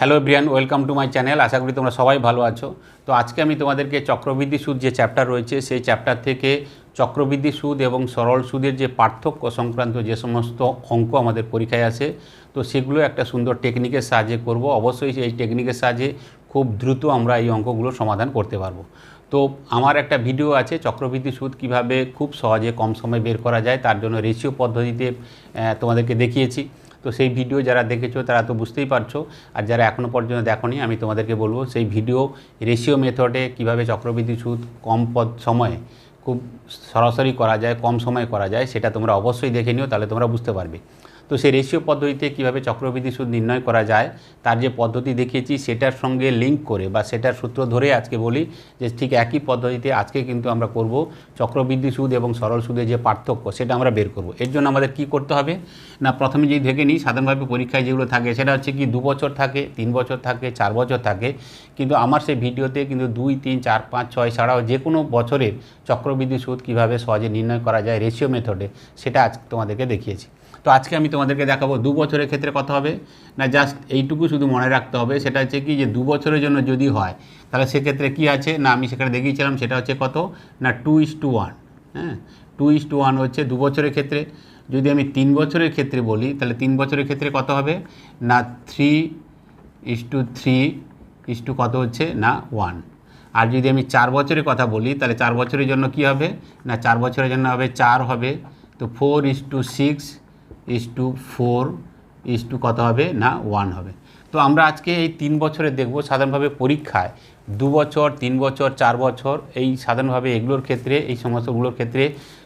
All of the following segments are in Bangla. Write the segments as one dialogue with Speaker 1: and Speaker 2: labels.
Speaker 1: Hello Brian welcome to my channel আশা করি তোমরা সবাই ভালো আছো। তো আজকে আমি তোমাদেরকে চক্রবৃদ্ধি সুদ যে চ্যাপ্টার রয়েছে, সেই চ্যাপ্টার থেকে চক্রবৃদ্ধি সুদ এবং সরল সুদের যে পার্থক্য সংক্রান্ত যে সমস্ত অঙ্ক আমাদের পরীক্ষায় আসে তো সেগুলো একটা সুন্দর টেকনিকের সাহায্যে করব। অবশ্যই এই টেকনিকের সাহায্যে খুব দ্রুত আমরা এই অঙ্কগুলো সমাধান করতে পারব। তো আমার একটা ভিডিও আছে চক্রবৃদ্ধি সুদ কীভাবে খুব সহজে কম সময়ে বের করা যায়, তার জন্য রেশিও পদ্ধতিতে তোমাদেরকে দেখিয়েছি। তো সেই ভিডিও যারা দেখেছ, তারা তো বুঝতেই পারছ। আর যারা এখনও পর্যন্ত দেখনি, আমি তোমাদেরকে বলব, সেই ভিডিও রেশিও মেথডে কীভাবে চক্রবৃদ্ধি সুদ কম পদ সময়ে খুব সরাসরি করা যায়, কম সময়ে করা যায়, সেটা তোমরা অবশ্যই দেখে নিও, তাহলে তোমরা বুঝতে পারবে। তো সেই রেশিও পদ্ধতিতে কীভাবে চক্রবৃদ্ধি সুদ নির্ণয় করা যায়, তার যে পদ্ধতি দেখিয়েছি সেটার সঙ্গে লিঙ্ক করে বা সেটার সূত্র ধরে আজকে বলি যে ঠিক একই পদ্ধতিতে আজকে কিন্তু আমরা করব চক্রবৃদ্ধি সুদ এবং সরল সুদের যে পার্থক্য সেটা আমরা বের করব। এর জন্য আমাদের কি করতে হবে? না, প্রথমে যদি দেখে নিই, সাধারণভাবে পরীক্ষায় যেগুলো থাকে সেটা হচ্ছে কি দু বছর থাকে, তিন বছর থাকে, চার বছর থাকে, কিন্তু আমার সেই ভিডিওতে কিন্তু দুই, তিন, চার, পাঁচ, ছয় ছাড়াও যে কোনো বছরের চক্রবৃদ্ধি সুদ কীভাবে সহজে নির্ণয় করা যায় রেশিও মেথডে সেটা আজ তোমাদেরকে দেখিয়েছি। তো আজকে আমি তোমাদেরকে দেখাবো দু বছরের ক্ষেত্রে কত হবে। না জাস্ট এইটুকু শুধু মনে রাখতে হবে, সেটা হচ্ছে কি যে দু বছরের জন্য যদি হয়, তাহলে সেক্ষেত্রে কি আছে? না, আমি সেখানে দেখিয়েছিলাম, সেটা হচ্ছে কত? না টু ইস টু ওয়ান হ্যাঁ? টু ইস টু ওয়ান হচ্ছে দু বছরের ক্ষেত্রে। যদি আমি তিন বছরের ক্ষেত্রে বলি, তাহলে তিন বছরের ক্ষেত্রে কত হবে? না three is to three is to কত হচ্ছে? না ওয়ান আর যদি আমি চার বছরের কথা বলি, তাহলে চার বছরের জন্য কি হবে? না, চার বছরের জন্য হবে, চার হবে। তো four is to six is to four is to কত হবে? না ওয়ান হবে। তো আমরা আজকে এই তিন বছরে দেখব সাধারণভাবে পরীক্ষায় দু বছর, তিন বছর, চার বছর, এই সাধারণভাবে এগুলোর ক্ষেত্রে, এই সমস্তগুলোর ক্ষেত্রে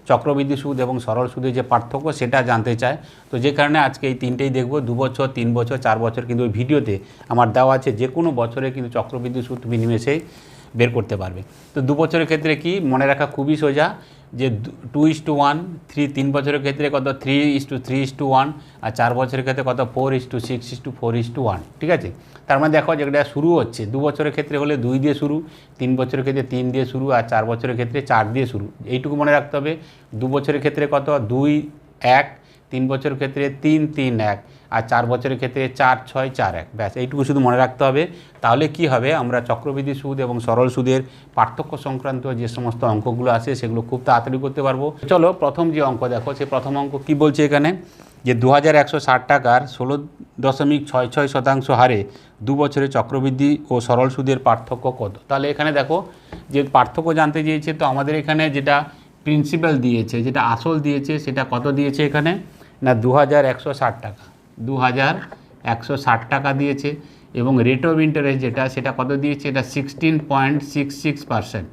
Speaker 1: চক্রবৃদ্ধি সুদ এবং সরল সুদের যে পার্থক্য সেটা জানতে চায় তো যে কারণে আজকে এই তিনটেই দেখব, দু বছর, তিন বছর, চার বছর। কিন্তু ওই ভিডিওতে আমার দেওয়া আছে যে কোনো বছরে কিন্তু চক্রবৃদ্ধি সুদ তুমি নিমেষেই বের করতে পারবে। তো দু বছরের ক্ষেত্রে কি মনে রাখা খুবই সোজা যে two is to one three তিন বছরের ক্ষেত্রে কত three is to three is to one আর চার বছরের ক্ষেত্রে কত four is to six is to four is to one ঠিক আছে? তার মানে দেখো যেটা শুরু হচ্ছে, দু বছরের ক্ষেত্রে হলে দুই দিয়ে শুরু, তিন বছরের ক্ষেত্রে তিন দিয়ে শুরু আর চার বছরের ক্ষেত্রে চার দিয়ে শুরু, এইটুকু মনে রাখতে হবে। দু বছরের ক্ষেত্রে কত? দুই, এক তিন বছরের ক্ষেত্রে তিন তিন, এক। আর চার বছরের ক্ষেত্রে চার, ছয়, চার, এক। ব্যাস, এইটুকু শুধু মনে রাখতে হবে। তাহলে কি হবে? আমরা চক্রবৃদ্ধি সুদ এবং সরল সুদের পার্থক্য সংক্রান্ত যে সমস্ত অঙ্কগুলো আছে, সেগুলো খুব তাড়াতাড়ি করতে পারব। চলো, প্রথম যে অঙ্ক দেখো, সে প্রথম অঙ্ক কি বলছে এখানে? যে দু হাজার একশো ষাট টাকার ষোলো দশমিক ছয় ছয় শতাংশ হারে দু বছরে চক্রবৃদ্ধি ও সরল সুদের পার্থক্য কত? তাহলে এখানে দেখো, যে পার্থক্য জানতে চেয়েছে তো আমাদের এখানে যেটা প্রিন্সিপাল দিয়েছে, যেটা আসল দিয়েছে, সেটা কত দিয়েছে এখানে? না দু হাজার একশো ষাট টাকা। দু হাজার একশো ষাট টাকা দিয়েছে এবং রেট অফ ইন্টারেস্ট যেটা, সেটা কত দিয়েছে? এটা sixteen point six six percent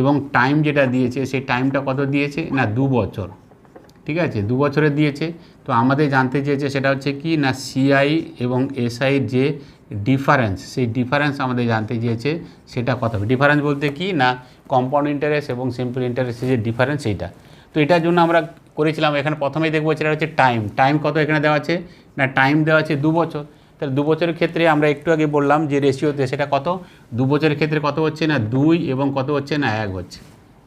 Speaker 1: এবং টাইম যেটা দিয়েছে, সেই টাইমটা কত দিয়েছে? না, দু বছর। ঠিক আছে? দু বছরের দিয়েছে। তো আমাদের জানতে চেয়েছে সেটা হচ্ছে কি? না সিআই এবং এসআইয়ের যে ডিফারেন্স সেই ডিফারেন্স আমাদের জানতে চেয়েছে সেটা কত হবে? ডিফারেন্স বলতে কি? না কম্পাউন্ড ইন্টারেস্ট এবং সিম্পল ইন্টারেস্টের যে ডিফারেন্স সেইটা। তো এটার জন্য আমরা করেছিলাম, এখানে প্রথমেই দেখব সেটা হচ্ছে টাইম টাইম কত এখানে দেওয়া আছে? না টাইম দেওয়া আছে দু বছর। তাহলে দু বছরের ক্ষেত্রে আমরা একটু আগে বললাম যে রেশিওতে সেটা কত? দু বছরের ক্ষেত্রে কত হচ্ছে না? দুই এবং কত হচ্ছে না? এক হচ্ছে।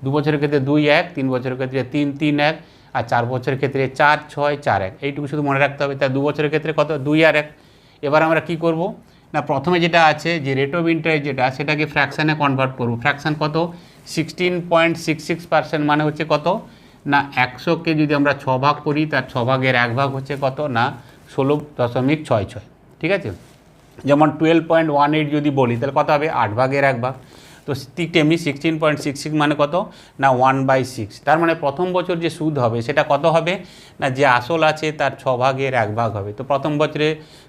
Speaker 1: দু বছরের ক্ষেত্রে দুই, এক, তিন বছরের ক্ষেত্রে তিন তিন, এক, আর চার বছরের ক্ষেত্রে চার, ছয়, চার, এক। এইটুকু শুধু মনে রাখতে হবে। তা দু বছরের ক্ষেত্রে কত? দুই আর এক। এবার আমরা কি করব? না, প্রথমে যেটা আছে, যে রেট অফ ইন্টারেস্ট যেটা, সেটাকে ফ্র্যাকশানে কনভার্ট করব। ফ্র্যাকশান কত? Sixteen point six six percent মানে হচ্ছে কত? না একশোকে যদি আমরা ছ ভাগ করি, তার ছ ভাগের এক ভাগ হচ্ছে কত? না, ষোলো দশমিক ছয় ছয়, ঠিক আছে? যেমন টুয়েলভ পয়েন্ট ওয়ান এইট যদি বলি, তাহলে কত হবে? আট ভাগের এক ভাগ। তো ঠিক তেমনি সিক্সটিন পয়েন্ট সিক্স সিক্স মানে কত? না ওয়ান বাই সিক্স তার মানে প্রথম বছর যে সুদ হবে, সেটা কত হবে? না, যে আসল আছে, তার ছ ভাগের এক ভাগ হবে। তো প্রথম বছরে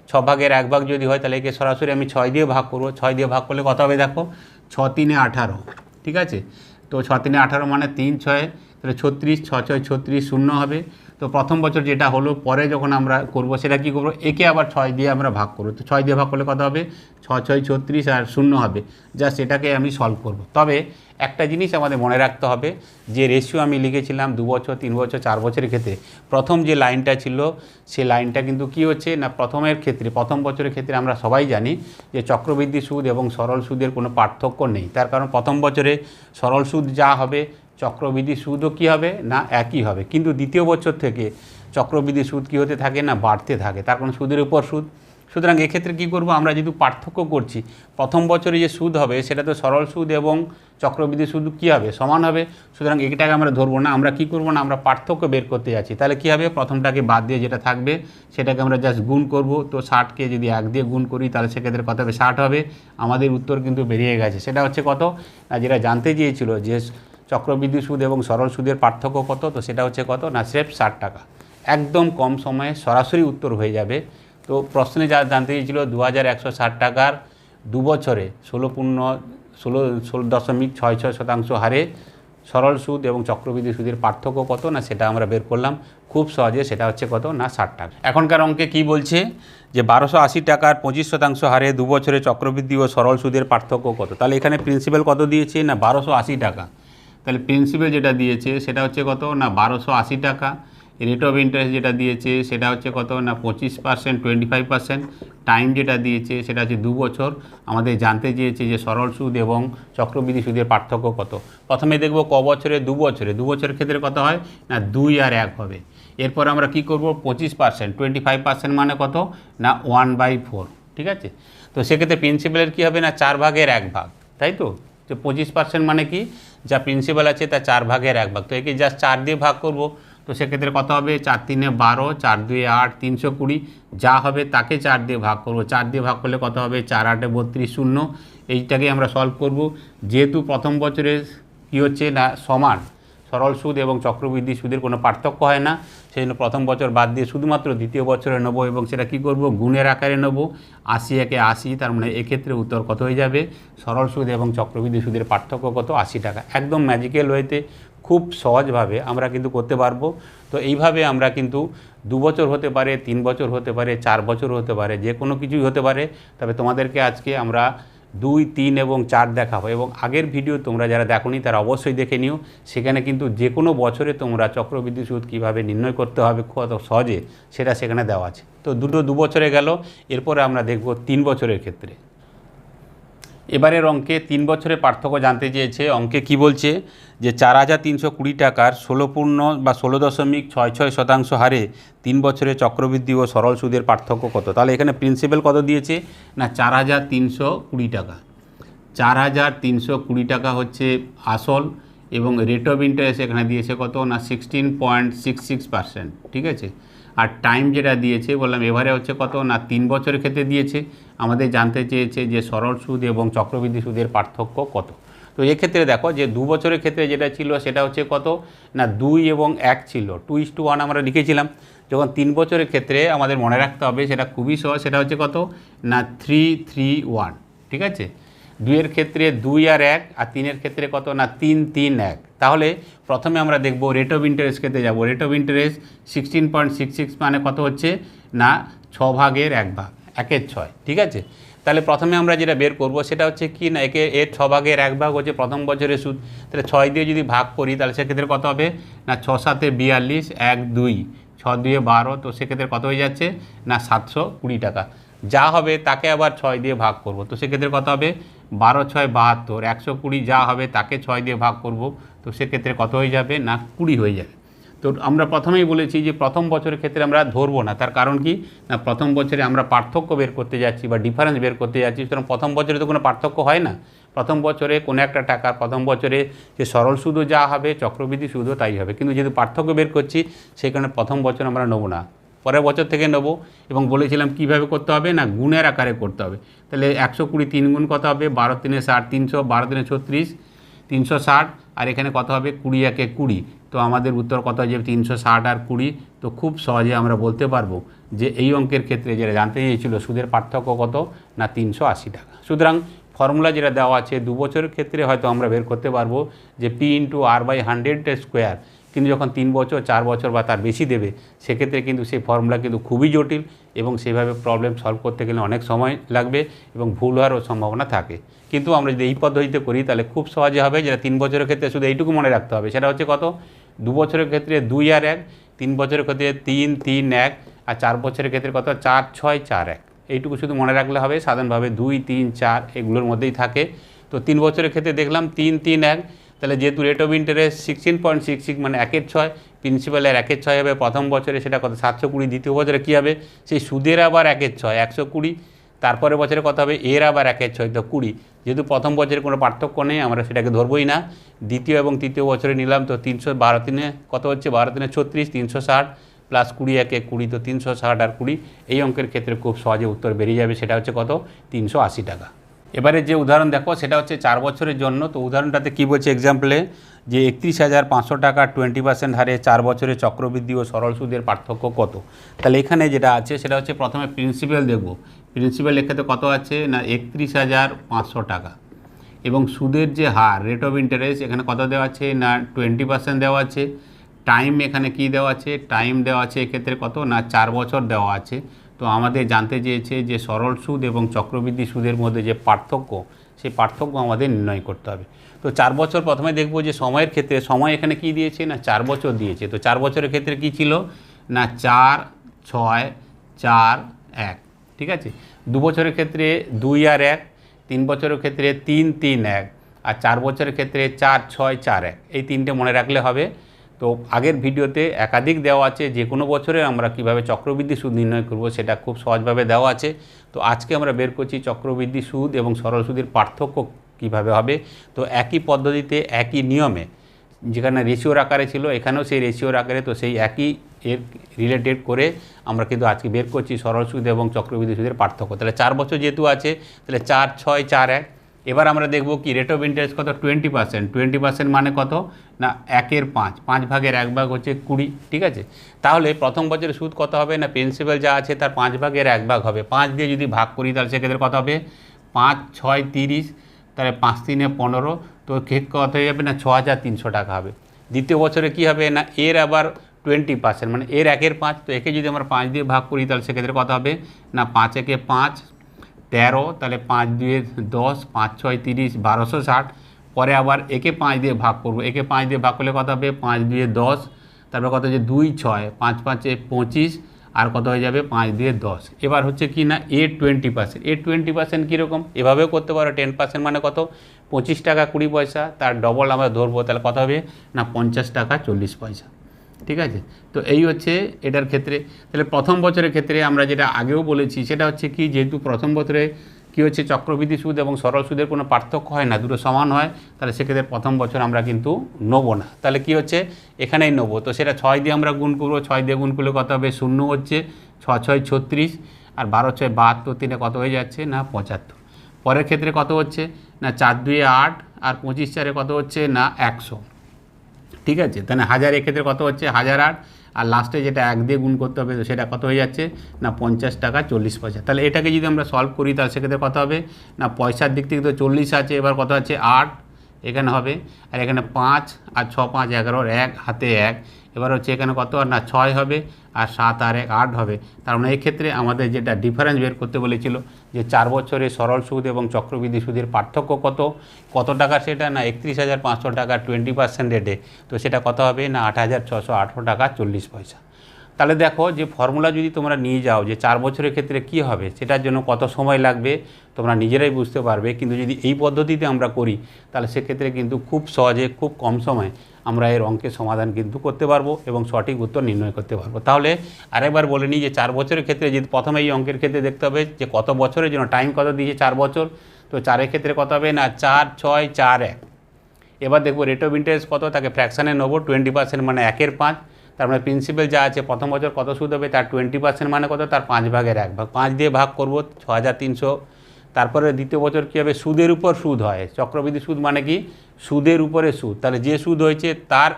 Speaker 1: ছ ভাগের এক ভাগ যদি হয়, তাহলে একে সরাসরি আমি ছয় দিয়ে ভাগ করব। ছয় দিয়ে ভাগ করলে কত হবে দেখো? ছ তিনে আঠারো, ঠিক আছে? তো ছ তিনে আঠারো মানে তিন ছয় তাহলে ছত্রিশ ছ ছয়, ছত্রিশ, শূন্য হবে। তো প্রথম বছর যেটা হলো, পরে যখন আমরা করব, সেটা কি করব? একে আবার ছয় দিয়ে আমরা ভাগ করব। তো ছয় দিয়ে ভাগ করলে কত হবে? ছ ছয়, ছত্রিশ আর শূন্য হবে। জাস্ট এটাকে আমি সলভ করব। তবে একটা জিনিস আমাদের মনে রাখতে হবে, যে রেশিও আমি লিখেছিলাম দু বছর, তিন বছর, চার বছরের ক্ষেত্রে, প্রথম যে লাইনটা ছিল সেই লাইনটা কিন্তু কি হচ্ছে? না, প্রথমের ক্ষেত্রে, প্রথম বছরের ক্ষেত্রে আমরা সবাই জানি যে চক্রবৃদ্ধি সুদ এবং সরল সুদের কোনো পার্থক্য নেই। তার কারণ প্রথম বছরে সরল সুদ যা হবে চক্রবৃদ্ধি সুদও কী হবে? না, একই হবে। কিন্তু দ্বিতীয় বছর থেকে চক্রবৃদ্ধি সুদ কী হতে থাকে? না, বাড়তে থাকে। তার কারণ সুদের উপর সুদ। সুতরাং এক্ষেত্রে কী করব? আমরা যেহেতু পার্থক্য করছি, প্রথম বছরে যে সুদ হবে, সেটা তো সরল সুদ এবং চক্রবৃদ্ধি সুদ কী হবে? সমান হবে। সুতরাং এটাকে আমরা ধরবো না। আমরা কী করব না? আমরা পার্থক্য বের করতে যাচ্ছি। তাহলে কী হবে? প্রথমটাকে বাদ দিয়ে যেটা থাকবে, সেটাকে আমরা জাস্ট গুণ করব। তো ষাটকে যদি এক দিয়ে গুণ করি, তাহলে সেক্ষেত্রে কত হবে? ষাট হবে। আমাদের উত্তর কিন্তু বেরিয়ে গেছে। সেটা হচ্ছে কত? যেটা জানতে চেয়েছিল যে চক্রবৃদ্ধি সুদ এবং সরল সুদের পার্থক্য কত? তো সেটা হচ্ছে কত? না, স্রেফ ষাট টাকা। একদম কম সময়ে সরাসরি উত্তর হয়ে যাবে। তো প্রশ্নে যা জানতে চেয়েছিল দু হাজার একশো ষাট টাকার দু বছরে ষোলো পূর্ণ ষোলো ষোলো দশমিক ছয় ছয় শতাংশ হারে সরল সুদ এবং চক্রবৃদ্ধি সুদের পার্থক্য কত? না, সেটা আমরা বের করলাম। খুব সহজে সেটা হচ্ছে কত? না, ষাট টাকা। এখনকার অঙ্কে কি বলছে? যে বারোশো আশি টাকার পঁচিশ শতাংশ হারে দু বছরে চক্রবৃদ্ধি ও সরল সুদের পার্থক্য কত? তাহলে এখানে প্রিন্সিপাল কত দিয়েছে? না, বারোশো আশি টাকা। তাহলে প্রিন্সিপাল যেটা দিয়েছে, সেটা হচ্ছে কত? না, বারোশো আশি টাকা। রেট অফ ইন্টারেস্ট যেটা দিয়েছে, সেটা হচ্ছে কত? না, পঁচিশ percent twenty five percent time যেটা দিয়েছে, সেটা হচ্ছে দু বছর। আমাদের জানতে চেয়েছে যে সরল সুদ এবং চক্রবৃদ্ধি সুদের পার্থক্য কত। প্রথমে দেখব ক বছরে, দু বছরে। দু বছরের ক্ষেত্রে কত হয়? না, দুই আর এক হবে। এরপর আমরা কি করব? পঁচিশ পার্সেন্ট টোয়েন্টি ফাইভ পার্সেন্ট মানে কত? না ওয়ান বাই ফোর ঠিক আছে? তো সেক্ষেত্রে প্রিন্সিপালের কী হবে? না, চার ভাগের এক ভাগ। তাই তো? তো পঁচিশ পার্সেন্ট মানে কি? যা প্রিন্সিপাল আছে তা চার ভাগের এক ভাগ। তো একে জাস্ট চার দিয়ে ভাগ করব। তো সেক্ষেত্রে কত হবে? চার তিনে বারো, চার দুয়ে আট, তিনশো কুড়ি। যা হবে তাকে চার দিয়ে ভাগ করব। চার দিয়ে ভাগ করলে কত হবে? চার আটে বত্রিশ শূন্য। এইটাকে আমরা সলভ করব। যেহেতু প্রথম বছরে কী হচ্ছে না? সমান। সরল সুদ এবং চক্রবৃদ্ধি সুদের কোনো পার্থক্য হয় না। সেই জন্য প্রথম বছর বাদ দিয়ে শুধুমাত্র দ্বিতীয় বছরে নেব এবং সেটা কি করব? গুণের আকারে নেব। আশি একে আশি, তার মানে এক্ষেত্রে উত্তর কত হয়ে যাবে? সরল সুদ এবং চক্রবৃদ্ধি সুদের পার্থক্য কত? আশি টাকা। একদম ম্যাজিক্যাল ওয়েতে খুব সহজভাবে আমরা কিন্তু করতে পারব। তো এইভাবে আমরা কিন্তু দু বছর হতে পারে, তিন বছর হতে পারে, চার বছর হতে পারে, যে কোনো কিছুই হতে পারে। তবে তোমাদেরকে আজকে আমরা দুই, তিন এবং চার দেখা হয় এবং আগের ভিডিও তোমরা যারা দেখো নি তারা অবশ্যই দেখে নিও। সেখানে কিন্তু যে কোনো বছরে তোমরা চক্রবৃদ্ধি সুদ কীভাবে নির্ণয় করতে হবে, কত সহজে সেটা সেখানে দেওয়া আছে। তো দুটো দু বছরে গেল, এরপরে আমরা দেখব তিন বছরের ক্ষেত্রে। এবারের অঙ্কে তিন বছরের পার্থক্য জানতে চেয়েছে। অঙ্কে কি বলছে? যে চার হাজার তিনশো কুড়ি টাকার ষোলো পূর্ণ বা ষোলো দশমিক ছয় ছয় শতাংশ হারে তিন বছরে চক্রবৃদ্ধি ও সরল সুদের পার্থক্য কত? তাহলে এখানে প্রিন্সিপাল কত দিয়েছে? না, চার হাজার তিনশো কুড়ি টাকা। চার হাজার তিনশো কুড়ি টাকা হচ্ছে আসল এবং রেট অফ ইন্টারেস্ট এখানে দিয়েছে কত? না sixteen point six six percent ঠিক আছে? আর টাইম যেটা দিয়েছে, বললাম এবারে হচ্ছে কত? না, তিন বছরের ক্ষেত্রে দিয়েছে। আমাদের জানতে চেয়েছে যে সরল সুদ এবং চক্রবৃদ্ধি সুদের পার্থক্য কত? তো এক্ষেত্রে দেখো যে দু বছরের ক্ষেত্রে যেটা ছিল সেটা হচ্ছে কত? না, দুই এবং এক ছিল। টু ইস টু ওয়ান আমরা লিখেছিলাম। যখন তিন বছরের ক্ষেত্রে আমাদের মনে রাখতে হবে সেটা খুবই সহজ, সেটা হচ্ছে কত? না থ্রি থ্রি ওয়ান ঠিক আছে? দুইয়ের ক্ষেত্রে দুই আর এক, আর তিনের ক্ষেত্রে কত? না, তিন তিন, এক। তাহলে প্রথমে আমরা দেখব রেট অফ ইন্টারেস্ট ক্ষেত্রে যাব। Rate of interest sixteen point six six মানে কত হচ্ছে? না, ছ ভাগের এক ভাগ, একের ছয়, ঠিক আছে? তাহলে প্রথমে আমরা যেটা বের করব সেটা হচ্ছে কি না, একে, এর ছ ভাগের এক ভাগ হচ্ছে প্রথম বছরের সুদ। তাহলে ছয় দিয়ে যদি ভাগ করি, তাহলে সেক্ষেত্রে কত হবে? না, ছ সাতে বিয়াল্লিশ, এক, দুই। ছ দুয়ে বারো, তো সেক্ষেত্রে কত হয়ে যাচ্ছে? না, সাতশো কুড়ি টাকা। যা হবে তাকে আবার ছয় দিয়ে ভাগ করব। তো সেক্ষেত্রে কত হবে? বারো, ছয়, বাহাত্তর। একশো কুড়ি যা হবে তাকে ছয় দিয়ে ভাগ করব। তো সেক্ষেত্রে কত হয়ে যাবে না কুড়ি হয়ে যাবে। তো আমরা প্রথমেই বলেছি যে প্রথম বছরের ক্ষেত্রে আমরা ধরবো না। তার কারণ কি? না, প্রথম বছরে আমরা পার্থক্য বের করতে যাচ্ছি বা ডিফারেন্স বের করতে যাচ্ছি। সুতরাং প্রথম বছরে তো কোনো পার্থক্য হয় না। প্রথম বছরে কোনো একটা টাকা, প্রথম বছরে যে সরল সুদও যা হবে, চক্রবৃদ্ধি সুদও তাই হবে। কিন্তু যেহেতু পার্থক্য বের করছি, সেই কারণে প্রথম বছর আমরা নেব না। পরের বছর থেকে নেব। এবং বলেছিলাম, কীভাবে করতে হবে? না, গুণের আকারে করতে হবে। তাহলে একশো কুড়ি তিন গুণ কত হবে? বারো তিনে ষাট, তিনশো, বারো তিনে ছত্রিশ, তিনশো ষাট, আর এখানে কত হবে? কুড়ি একে কুড়ি। তো আমাদের উত্তর কত যাবে তিনশো ষাট আর কুড়ি। তো খুব সহজে আমরা বলতে পারব যে এই অঙ্কের ক্ষেত্রে যেটা জানতে চেয়েছিল, সুদের পার্থক্য কত? না, তিনশো আশি টাকা। সুতরাং ফর্মুলা যেটা দেওয়া আছে, দু বছরের ক্ষেত্রে হয়তো আমরা বের করতে পারব যে P into R by hundred square কিন্তু যখন তিন বছর, চার বছর বা তার বেশি দেবে, সেক্ষেত্রে কিন্তু সেই ফর্মুলা কিন্তু খুবই জটিল এবং সেভাবে প্রবলেম সলভ করতে গেলে অনেক সময় লাগবে এবং ভুল হওয়ারও সম্ভাবনা থাকে। কিন্তু আমরা যদি এই পদ্ধতিতে করি, তাহলে খুব সহজে হবে যেটা তিন বছরের ক্ষেত্রে শুধু এইটুকু মনে রাখতে হবে। সেটা হচ্ছে কত? দু বছরের ক্ষেত্রে দুই আর এক, তিন বছরের ক্ষেত্রে তিন তিন এক, আর চার বছরের ক্ষেত্রে কত? চার, ছয়, চার এক। এইটুকু শুধু মনে রাখলে হবে। সাধারণভাবে দুই, তিন, চার এগুলোর মধ্যেই থাকে। তো তিন বছরের ক্ষেত্রে দেখলাম তিন তিন এক তাহলে যেহেতু rate of interest sixteen point six six মানে একের ছয় প্রিন্সিপালের একের ছয় হবে, প্রথম বছরে সেটা কত? সাতশো কুড়ি, দ্বিতীয় বছরে কী হবে? সেই সুদের আবার একের ছয়, একশো কুড়ি। তারপরে বছরে কত হবে? এর আবার একের ছয়, তো কুড়ি। যেহেতু প্রথম বছরে কোনো পার্থক্য নেই, আমরা সেটাকে ধরবই না। দ্বিতীয় এবং তৃতীয় বছরে নিলাম, তো তিনশো বারো দিনে কত হচ্ছে? বারো দিনে ছত্রিশ, তিনশো ষাট প্লাস কুড়ি একে কুড়ি, তো তিনশো ষাট আর কুড়ি। এই অঙ্কের ক্ষেত্রে খুব সহজে উত্তর বেরিয়ে যাবে, সেটা হচ্ছে কত? তিনশো আশি টাকা। এবারে যে উদাহরণ দেখো, সেটা হচ্ছে চার বছরের জন্য। তো উদাহরণটাতে কী বলছে এক্সাম্পলে যে একত্রিশ হাজার পাঁচশো টাকা টোয়েন্টি পার্সেন্ট হারে চার বছরের চক্রবৃদ্ধি ও সরল সুদের পার্থক্য কত? তাহলে এখানে যেটা আছে, সেটা হচ্ছে প্রথমে প্রিন্সিপাল দেখব। প্রিন্সিপাল লেখাতে কত আছে? না, একত্রিশ হাজার পাঁচশো টাকা। এবং সুদের যে হার রেট অফ ইন্টারেস্ট এখানে কত দেওয়া আছে? না টোয়েন্টি পার্সেন্ট দেওয়া আছে। টাইম এখানে কি দেওয়া আছে? টাইম দেওয়া আছে এক্ষেত্রে কত? না, চার বছর দেওয়া আছে। তো আমাদের জানতে চেয়েছে যে সরল সুদ এবং চক্রবৃদ্ধি সুদের মধ্যে যে পার্থক্য, সেই পার্থক্য আমাদের নির্ণয় করতে হবে। তো চার বছর প্রথমে দেখব যে সময়ের ক্ষেত্রে, সময় এখানে কি দিয়েছে না চার বছর দিয়েছে? তো চার বছরের ক্ষেত্রে কি ছিল? না চার, ছয়, চার, এক, ঠিক আছে? দু বছরের ক্ষেত্রে দুই আর এক, তিন বছরের ক্ষেত্রে তিন তিন এক, আর চার বছরের ক্ষেত্রে চার, ছয়, চার এক। এই তিনটে মনে রাখলে হবে। তো আগের ভিডিওতে একাধিক দেওয়া আছে, যে কোনো বছরে আমরা কীভাবে চক্রবৃদ্ধি সুদ নির্ণয় করব সেটা খুব সহজভাবে দেওয়া আছে। তো আজকে আমরা বের করছি চক্রবৃদ্ধি সুদ এবং সরল সুদের পার্থক্য কীভাবে হবে। তো একই পদ্ধতিতে, একই নিয়মে, যেখানে রেশিওর আকারে ছিল, এখানেও সেই রেশিওর আকারে, তো সেই একই এর রিলেটেড করে আমরা কিন্তু আজকে বের করছি সরল সুদ এবং চক্রবৃদ্ধি সুদের পার্থক্য। তাহলে চার বছর যেহেতু আছে, তাহলে চার, ছয়, চার, এক এবার আমরা দেখব কি রেট অফ ইন্টারেস্ট কত? টোয়েন্টি পার্সেন্ট টোয়েন্টি পার্সেন্ট মানে কত? না, একের পাঁচ। পাঁচ ভাগের এক ভাগ হচ্ছে কুড়ি, ঠিক আছে? তাহলে প্রথম বছরের সুদ কত হবে? না প্রিন্সিপাল যা আছে তার পাঁচ ভাগের এক ভাগ হবে। পাঁচ দিয়ে যদি ভাগ করি, তাহলে সেক্ষেত্রে কত হবে? পাঁচ, ছয়, তিরিশ, তাহলে পাঁচ, তিনে পনেরো। তো ক্ষেত কত হয়ে যাবে? না, ছ হাজার তিনশো টাকা হবে। দ্বিতীয় বছরে কি হবে? না, এর আবার টোয়েন্টি পার্সেন্ট মানে এর একের পাঁচ। তো একে যদি আমরা পাঁচ দিয়ে ভাগ করি, তাহলে সেক্ষেত্রে কত হবে? না, পাঁচ একে পাঁচ তেরো, তাহলে পাঁচ দুয়ে দশ, পাঁচ, ছয়, তিরিশ, বারোশো ষাট, পরে আবার একে পাঁচ দিয়ে ভাগ করব। একে পাঁচ দিয়ে ভাগ করলে কত হবে? পাঁচ দুয়ে দশ, তারপর কত হচ্ছে দুই, ছয়, পাঁচ, পাঁচে পঁচিশ, আর কত হয়ে যাবে? পাঁচ দিয়ে দশ। এবার হচ্ছে কি না? এ টোয়েন্টি পার্সেন্ট। এ টোয়েন্টি পার্সেন্ট কীরকম? এভাবেও করতে পারো। টেন পার্সেন্ট মানে কত? পঁচিশ টাকা কুড়ি পয়সা, তার ডবল আমরা ধরবো, তাহলে কত হবে? না, পঞ্চাশ টাকা চল্লিশ পয়সা। ঠিক আছে? তো এই হচ্ছে এটার ক্ষেত্রে। তাহলে প্রথম বছরের ক্ষেত্রে আমরা যেটা আগেও বলেছি, সেটা হচ্ছে কি, যেহেতু প্রথম বছরে কী হচ্ছে, চক্রবৃদ্ধি সুদ এবং সরল সুদের কোনো পার্থক্য হয় না, দুটো সমান হয়, তাহলে সেক্ষেত্রে প্রথম বছর আমরা কিন্তু নেব না। তাহলে কি হচ্ছে, এখানেই নেব। তো সেটা ছয় দিয়ে আমরা গুণ করব, ছয় দিয়ে গুণ করলে কত হবে? শূন্য হচ্ছে ছ ছয়, ছত্রিশ, আর বারো, ছয়, বাহাত্তর, তিনে কত হয়ে যাচ্ছে? না, পঁচাত্তর। পরের ক্ষেত্রে কত হচ্ছে? না, চার, দুয়ে আট, আর পঁচিশ, চারে কত হচ্ছে? না, একশো। ঠিক আছে? তাহলে হাজার এক্ষেত্রে কত হচ্ছে? হাজার আট। আর লাস্টে যেটা এক দিয়ে গুণ করতে হবে, সেটা কত হয়ে যাচ্ছে? না, পঞ্চাশ টাকা চল্লিশ পয়সা। তাহলে এটাকে যদি আমরা সলভ করি, তাহলে সেক্ষেত্রে কত হবে? না, পয়সার দিক থেকে তো চল্লিশ আছে, এবার কত আছে? আট। এখানে হবে। আর এখানে পাঁচ, আর ছ, পাঁচ, এগারোর এক, হাতে এক। এবার হচ্ছে এখানে কত? আর না, ছয় হবে। আর সাত আর এক আট হবে। তার মানে এক্ষেত্রে আমাদের যেটা ডিফারেন্স বের করতে বলেছিল যে চার বছরে সরল সুদ এবং চক্রবৃদ্ধি সুদের পার্থক্য কত? কত টাকা সেটা না একত্রিশ হাজার পাঁচশো টাকা টোয়েন্টি পার্সেন্ট রেটে তো সেটা কত হবে? না আট হাজার ছশো আঠেরো টাকা চল্লিশ পয়সা। তাহলে দেখো যে ফর্মুলা যদি তোমরা নিয়ে যাও যে চার বছরের ক্ষেত্রে কি হবে? সেটার জন্য কত সময় লাগবে? তোমরা নিজেরাই বুঝতে পারবে। কিন্তু যদি এই পদ্ধতিতে আমরা করি, তাহলে সেক্ষেত্রে কিন্তু খুব সহজে, খুব কম সময়ে আমরা এর অঙ্কের সমাধান কিন্তু করতে পারব এবং সঠিক উত্তর নির্ণয় করতে পারব। তাহলে আরেকবার বলে নিই যে চার বছরের ক্ষেত্রে যদি প্রথমে এই অঙ্কের ক্ষেত্রে দেখতে হবে যে কত বছরের জন্য টাইম কত দিয়েছে চার বছর, তো চারের ক্ষেত্রে কত হবে না? চার, ছয়, চার, এক। এবার দেখব রেট অফ ইন্টারেস্ট কত? তাকে ফ্র্যাকশানে নেব টোয়েন্টি পার্সেন্ট মানে একের পাঁচ। তার মানে প্রিন্সিপাল যা আছে, প্রথম বছর কত সুদ হবে? তার টোয়েন্টি পার্সেন্ট মানে কত? তার পাঁচ ভাগের এক ভাগ। পাঁচ দিয়ে ভাগ করব ছ হাজার তিনশো। তারপরে দ্বিতীয় বছর কী হবে? সুদের উপর সুদ হয়। চক্রবৃদ্ধি সুদ মানে কি? সুদের উপরে সুদ। তাহলে যে সুদ হয়েছে তার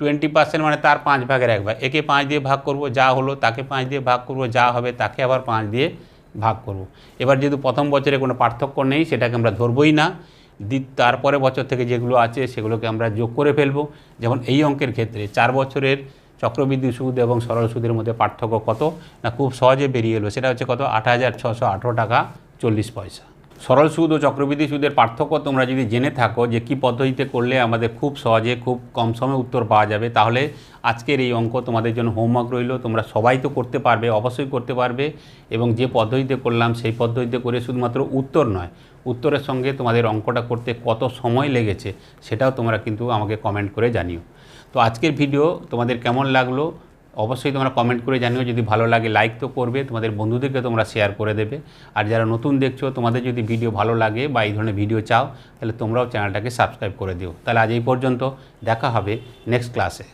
Speaker 1: টোয়েন্টি পার্সেন্ট মানে তার পাঁচ ভাগের এক ভাগ। একে পাঁচ দিয়ে ভাগ করব, যা হলো তাকে পাঁচ দিয়ে ভাগ করব, যা হবে তাকে আবার পাঁচ দিয়ে ভাগ করব। এবার যেহেতু প্রথম বছরে কোনো পার্থক্য নেই, সেটাকে আমরা ধরবই না। তারপরে বছর থেকে যেগুলো আছে সেগুলোকে আমরা যোগ করে ফেলব। যেমন এই অঙ্কের ক্ষেত্রে চার বছরের চক্রবৃদ্ধি সুদ এবং সরল সুদের মধ্যে পার্থক্য কত? না, খুব সহজে বেরিয়ে এলো। সেটা হচ্ছে কত? আট হাজার ছশো টাকা চল্লিশ পয়সা। সরল সুদ ও চক্রবৃদ্ধি সুদের পার্থক্য তোমরা যদি জেনে থাকো যে কী পদ্ধতিতে করলে আমাদের খুব সহজে খুব কম সময়ে উত্তর পাওয়া যাবে, তাহলে আজকের এই অঙ্ক তোমাদের জন্য হোমওয়ার্ক রইল। তোমরা সবাই তো করতে পারবে, অবশ্যই করতে পারবে এবং যে পদ্ধতিতে করলাম সেই পদ্ধতিতে করে শুধুমাত্র উত্তর নয়, উত্তরের সঙ্গে তোমাদের অঙ্কটা করতে কত সময় লেগেছে সেটাও তোমরা কিন্তু আমাকে কমেন্ট করে জানিও। তো আজকের ভিডিও তোমাদের কেমন লাগল? অবশ্যই তোমরা কমেন্ট করে জানিও, যদি ভালো লাগে লাইক তো করবে, তোমাদের বন্ধুদেরকে তোমরা শেয়ার করে দেবে। আর যারা নতুন দেখছ, তোমাদের যদি ভিডিও ভালো লাগে বা এই ধরনের ভিডিও চাও, তাহলে তোমরাও চ্যানেলটাকে সাবস্ক্রাইব করে দিও। তাহলে আজ এই পর্যন্ত, দেখা হবে নেক্সট ক্লাসে